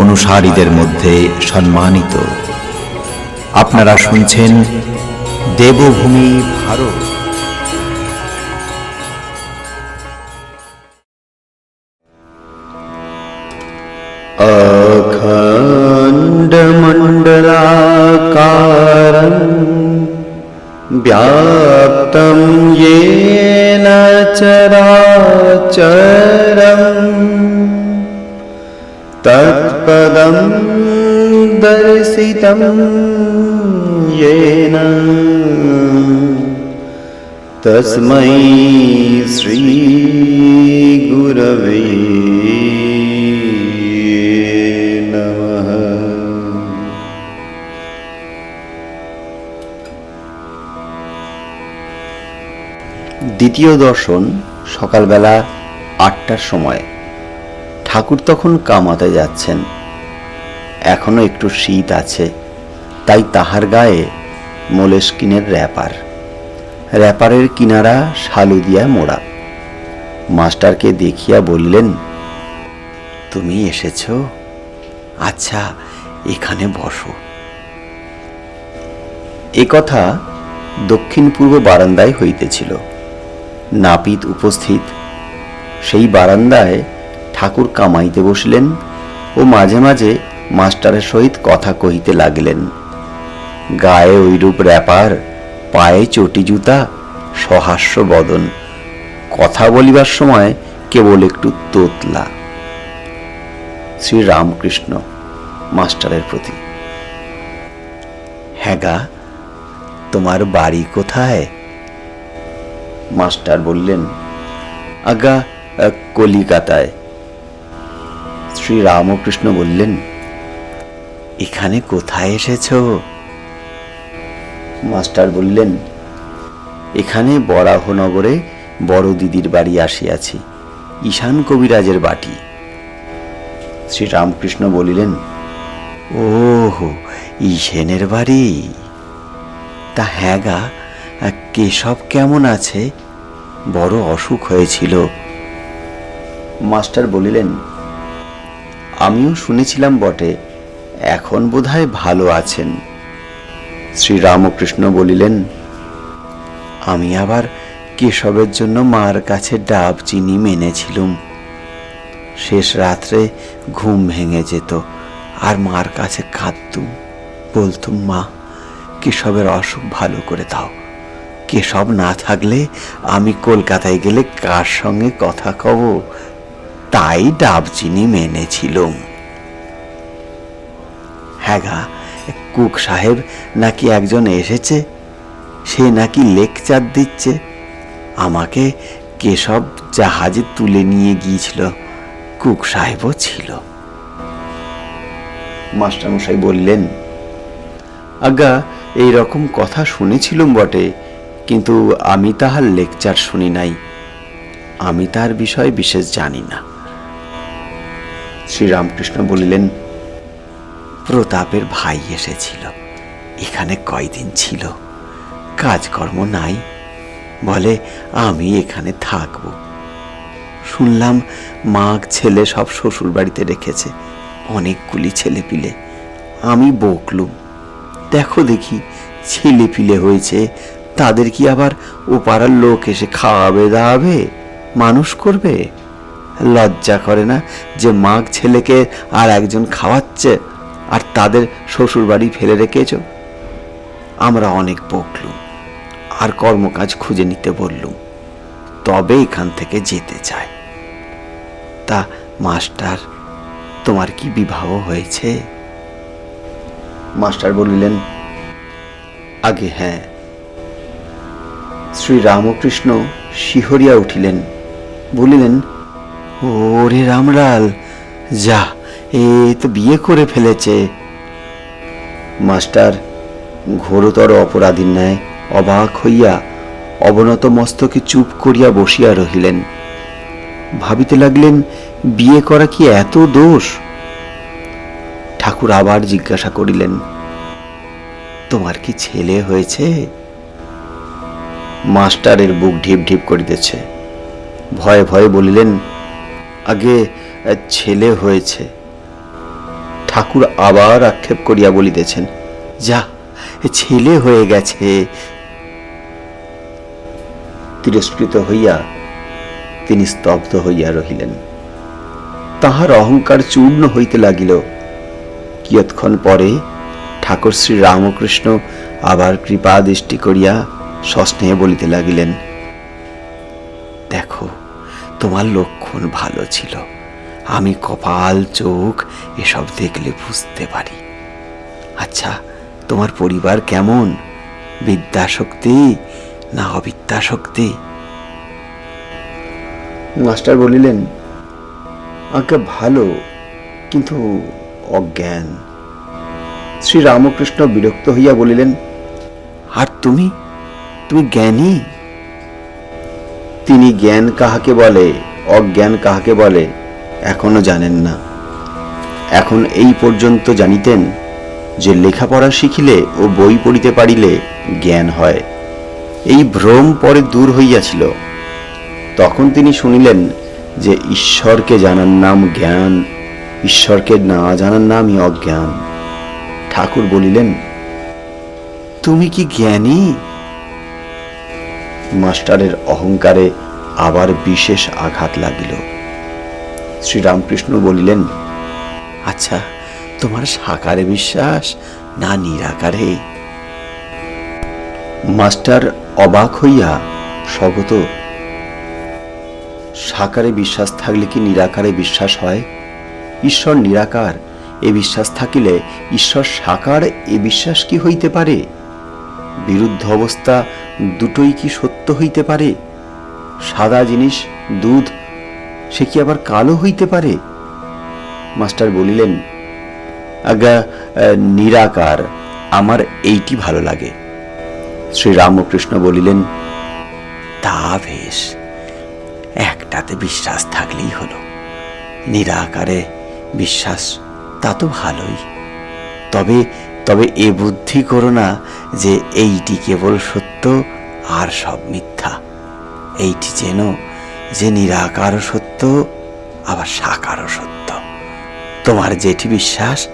অনুসারীদের মধ্যে সম্মানিত আপনারা শুনছেন দেবভূমি ভারত अखण्डमण्डलाकारम् व्याप्तं येन चराचरम् तत्पदं दर्शितं येन तस्मै श्रीगुरवे नमः দ্বিতীয় দর্শন সকালবেলা আটটার সময় ঠাকুর তখন কামাতে যাচ্ছেন। এখনও একটু শীত আছে, তাই তাহার গায়ে মোলেস্কিনের র্যাপার। র্যাপারের কিনারা শালু দিয়া মোড়া। মাস্টারকে দেখিয়া বললেন, তুমি এসেছ? আচ্ছা এখানে বসো। এ কথা দক্ষিণ পূর্ব বারান্দায় হইতেছিল। নাপিত উপস্থিত। সেই বারান্দায় ঠাকুর কামাইতে বসলেন ও মাঝে মাঝে মাস্টারের সহিত কথা কহিতে লাগিলেন। গায়ে ওইরূপ র্যাপার, পায়ে চটি জুতা, সহাস্য বদন। কথা বলিবার সময় কেবল একটু তোতলা। শ্রী রামকৃষ্ণ মাস্টারের প্রতি। হ্যাঁ তোমার বাড়ি কোথায়? মাস্টার বললেন, আগা, কলিকাতায়। শ্রী রামকৃষ্ণ বললেন, এখানে কোথায় এসেছ? মাস্টার বললেন, এখানে বরাহনগরে বড় দিদির বাড়ি আসিয়াছি, ঈশান কবিরাজের বাটি। শ্রী রামকৃষ্ণ বলিলেন ও ঈশেনের বাড়ি? তা হ্যাঁ গা, কেশব কেমন আছে? বড় অসুখ হয়েছিল। মাস্টার বলিলেন আমিও শুনেছিলাম বটে, এখন বোধহয় ভালো আছেন। শ্রী রামকৃষ্ণ বলিলেন, আমি আবার কেশবের জন্য মার কাছে ডাব চিনি মেনেছিলুম। শেষ রাত্রে ঘুম ভেঙে যেত, আর মার কাছে কাঁদতুম। বলতুম, মা, কেশবের অসুখ ভালো করে দাও। কেশব না থাকলে আমি কলকাতায় গেলে কার সঙ্গে কথা কব? তাই ডাবচিনি মেনেছিলুম। হ্যাঁ গা, কুক সাহেব নাকি একজন এসেছে? সে নাকি লেকচার দিচ্ছে। আমাকে কেশব জাহাজে তুলে নিয়ে গিয়েছিল। কুক সাহেবও ছিল। মাস্টারমশাই বললেন, আজ্ঞা এই রকম কথা শুনেছিলুম বটে, কিন্তু আমি তাহার লেকচার শুনি নাই। আমি তার বিষয়ে বিশেষ জানি না। শ্রীরামকৃষ্ণ বলিলেন, প্রতাপের ভাই এসেছিল। এখানে কয়দিন ছিল? কাজকর্ম নাই। বলে, আমি এখানে থাকব। শুনলাম মাগ ছেলে সব শ্বশুর বাড়িতে রেখেছে। অনেকগুলি ছেলে পিলে আমি বকলুম। দেখো দেখি ছেলে পিলে হয়েছে, তাদের কি আবার ও পাড়ার লোক এসে খাওয়াবে দাওয়াবে? মানুষ করবে? লজ্জা করে না যে মাগ ছেলেকে আর একজন খাওয়াচ্ছে আর তাদের শ্বশুর বাড়ি ফেলে রেখেছ? আমরা অনেক বকলুম, আর কর্মকাজ খুঁজে নিতে বললুম, তবে এখান থেকে যেতে চাই। তা মাস্টার, তোমার কি বিবাহ হয়েছে? মাস্টার বলিলেন, আগে হ্যাঁ। শ্রী রামকৃষ্ণ শিহরিয়া উঠিলেন, বলিলেন ওরে রামলাল, যা, এ তো বিয়ে করে ফেলেছে। মাস্টার, ঘোরতর অপরাধীর ন্যায় অবাক হইয়া অবনত মস্তকে চুপ করিয়া বসিয়া রহিলেন। ভাবিতে লাগলেন, বিয়ে করা কি এত দোষ? ঠাকুর আবার জিজ্ঞাসা করিলেন, তোমার কি ছেলে হয়েছে? মাস্টারের বুক ঢিপ ঢিপ করিতেছে। ভয়ে ভয়ে বলিলেন আগে ছেলে হয়েছে। ঠাকুর আবার আক্ষেপ করিয়া বলিতেছেন, যা ছেলে হয়ে গেছে। তিরস্কৃত হইয়া তিনি স্তব্ধ হইয়া রহিলেন। তাহার অহংকার চূর্ণ হইতে লাগিল। কিয়ৎক্ষণ পরে ঠাকুর শ্রী রামকৃষ্ণ আবার কৃপা দৃষ্টি করিয়া সস্নেহে বলিতে লাগিলেন, দেখো, তোমার লক্ষণ ভালো ছিল। আমি কপাল চোখ এসব দেখলে বুঝতে পারি। আচ্ছা তোমার পরিবার কেমন? বিদ্যাশক্তি না অবিদ্যাশক্তি? মাস্টার বলিলেন আজ্ঞা ভালো কিন্তু অজ্ঞান। শ্রী রামকৃষ্ণ বিরক্ত হইয়া বলিলেন আর তুমি? তুমি জ্ঞানী? তিনি জ্ঞান কাহাকে বলে? অজ্ঞান কাহাকে বলে, এখনও জানেন না। এখন এই পর্যন্ত জানিতেন যে লেখাপড়া শিখিলে ও বই পড়িতে পারিলে জ্ঞান হয়। এই ভ্রম পরে দূর হইয়াছিল। তখন তিনি শুনিলেন যে ঈশ্বরকে জানার নাম জ্ঞান, ঈশ্বরকে না জানার নামই অজ্ঞান। ঠাকুর বলিলেন, তুমি কি জ্ঞানী? মাস্টারের অহংকারে বিশেষ আঘাত লাগিল। শ্রীরামকৃষ্ণ বলিলেন আচ্ছা তোমার সাকারে বিশ্বাস না নিরাকারে? মাস্টার অবাক হইয়া স্বগত, সাকারে বিশ্বাস থাকলে কি নিরাকারে বিশ্বাস হয়? ঈশ্বর নিরাকার, এ বিশ্বাস থাকিলে ঈশ্বর সাকার, এ বিশ্বাস কি হইতে পারে? বিরুদ্ধ অবস্থা দুটোই কি সত্য হইতে পারে? সাদা জিনিস, দুধ, সে কি আবার কালো হইতে পারে? মাস্টার বলিলেন, আজ্ঞা নিরাকার, আমার এইটি ভালো লাগে। শ্রী রামকৃষ্ণ বলিলেন, তা বেশ, একটাতে বিশ্বাস থাকলেই হলো। নিরাকারে বিশ্বাস, তা তো ভালোই। তবে তবে এ বুদ্ধি করো না যে এইটি কেবল সত্য আর সব মিথ্যা। এইটি যেন, যে নিরাকারও সত্য, আবার সাকারও সত্য। তোমার যেটি বিশ্বাস,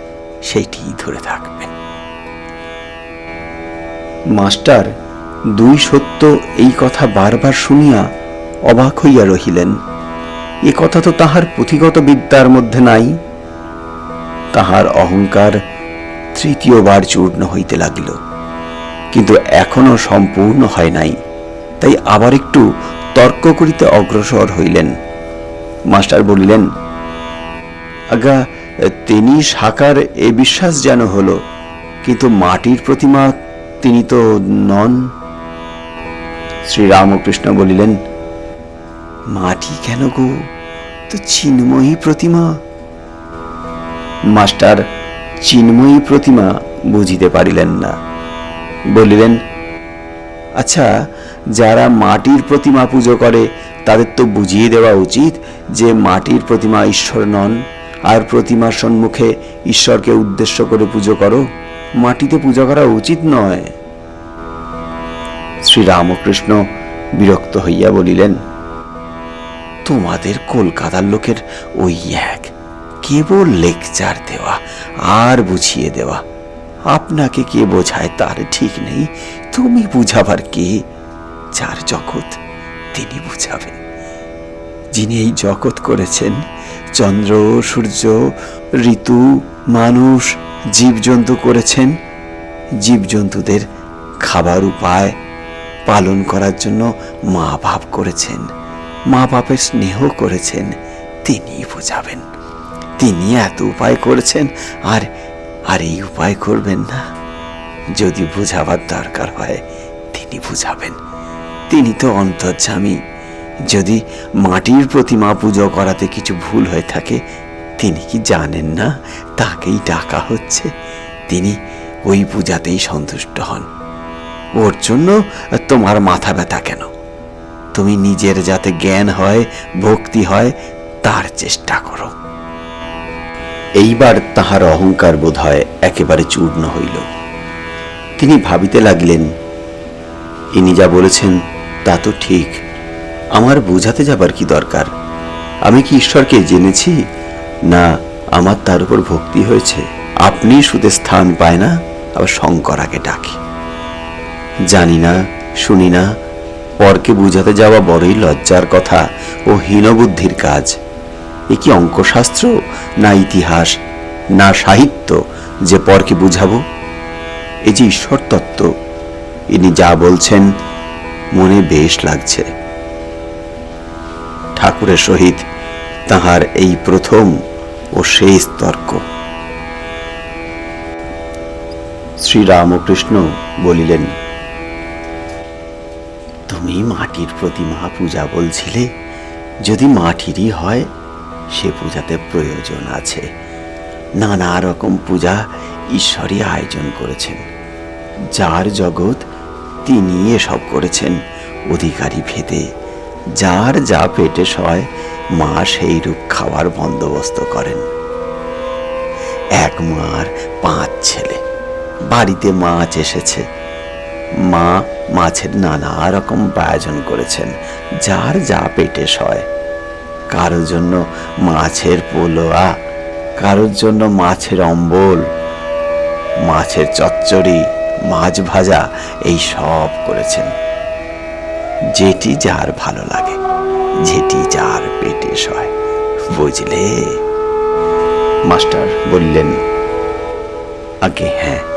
সেইটিই ধরে থাকবে। মাস্টার, দুই সত্য এই কথা বারবার শুনিয়া অবাক হইয়া রহিলেন। এ কথা তো তাহার পুঁথিগত বিদ্যার মধ্যে নাই। তাহার অহংকার তৃতীয়বার চূর্ণ হইতে লাগিল। কিন্তু এখনও সম্পূর্ণ হয় নাই। তাই আবার একটু তর্ক করিতে অগ্রসর হইলেন। মাস্টার বলিলেন আজ্ঞা তিনি সাকার এ বিশ্বাস যেন হলো, কিন্তু মাটির প্রতিমা তিনি তো নন। শ্রীরামকৃষ্ণ বলিলেন, মাটি কেন গো? তো চিন্ময়ী প্রতিমা। মাস্টার, চিন্ময়ী প্রতিমা বুঝিতে পারিলেন না। বলিলেন আচ্ছা যারা মাটির প্রতিমা পুজো করে, তাদের তো বুঝিয়ে দেওয়া উচিত যে মাটির প্রতিমা ঈশ্বর নন। আর প্রতিমার সম্মুখে ঈশ্বরকে উদ্দেশ্য করে পুজো করো, মাটিতে পূজা করা উচিত নয়। শ্রীরামকৃষ্ণ বিরক্ত হইয়া বলিলেন, তোমাদের কলকাতার লোকের ওই এক কেবল লেকচার দেওয়া আর বুঝিয়ে দেওয়া, আপনাকে কে বোঝায় তার ঠিক নেই? তুমি বুঝাবার কে? যার জগৎ তিনি বুঝাবেন। যিনি এই জগৎ করেছেন, চন্দ্র, সূর্য, ঋতু, মানুষ, জীবজন্তু করেছেন, জীবজন্তুদের খাবার উপায় পালন করার জন্য মা বাপ করেছেন, মা বাপের স্নেহ করেছেন, তিনি বোঝাবেন। তিনি এত উপায় করেছেন, আর আর এই উপায় করবেন না। যদি বোঝাবার দরকার হয়, তিনি বুঝাবেন। তিনি তো অন্তর্যামী। যদি মাটির প্রতিমা পুজো করাতে কিছু ভুল হয়ে থাকে, তিনি কি জানেন না? তাকেই ডাকা হচ্ছে। তিনি ওই পূজাতেই সন্তুষ্ট হন। ওর জন্য তোমার মাথা ব্যথা কেন? তুমি নিজের যাতে জ্ঞান হয়, ভক্তি হয়, তার চেষ্টা করো। এইবার তাহার অহংকার বোধ হয় একেবারে চূর্ণ হইল। তিনি ভাবিতে লাগিলেন, ইনি যা বলেছেন তা তো ঠিক। আমার বোঝাতে যাবার কি দরকার? আমি কি ঈশ্বরকে জেনেছি? না, আমার তার উপর ভক্তি হয়েছে। আপনি সুদে স্থান পায় না, আবার শঙ্কর আগে ডাকে। জানি না, শুনি না, পরকে বুঝাতে যাওয়া বড়ই লজ্জার কথা ও হীনবুদ্ধির কাজ। এ কি অঙ্কশাস্ত্র, না ইতিহাস, না সাহিত্য যে পরকে বুঝাবো? এই যে ঈশ্বর তত্ত্ব ইনি যা বলছেন মনে বেশ লাগছে। ঠাকুরের সহিত তাহার এই প্রথম ও শেষ তর্ক। শ্রীরামকৃষ্ণ বলিলেন, তুমি মাটির প্রতিমা পূজা বলছিলে, যদি মাটিরই হয়, সে পূজাতে প্রয়োজন আছে। নানা রকম পূজা ঈশ্বরই আয়োজন করেছেন। যার জগৎ তিনি এসব করেছেন অধিকারী ভেদে। যার যা পেটে সয়, মা সেই রূপ খাওয়ার বন্দোবস্ত করেন। এক মার পাঁচ ছেলে। বাড়িতে মাছ এসেছে। মা মাছের নানা রকম আয়োজন করেছেন, যার যা পেটে সয়। কারোর জন্য মাছের পোলোয়া, কারোর জন্য মাছের অম্বল, মাছের চচ্চড়ি মাছ ভাজা এই সব করেছেন। যেটি যার ভালো লাগে, যেটি যার পেটে সয়। বুঝলে? মাস্টার বললেন, আগে হ্যাঁ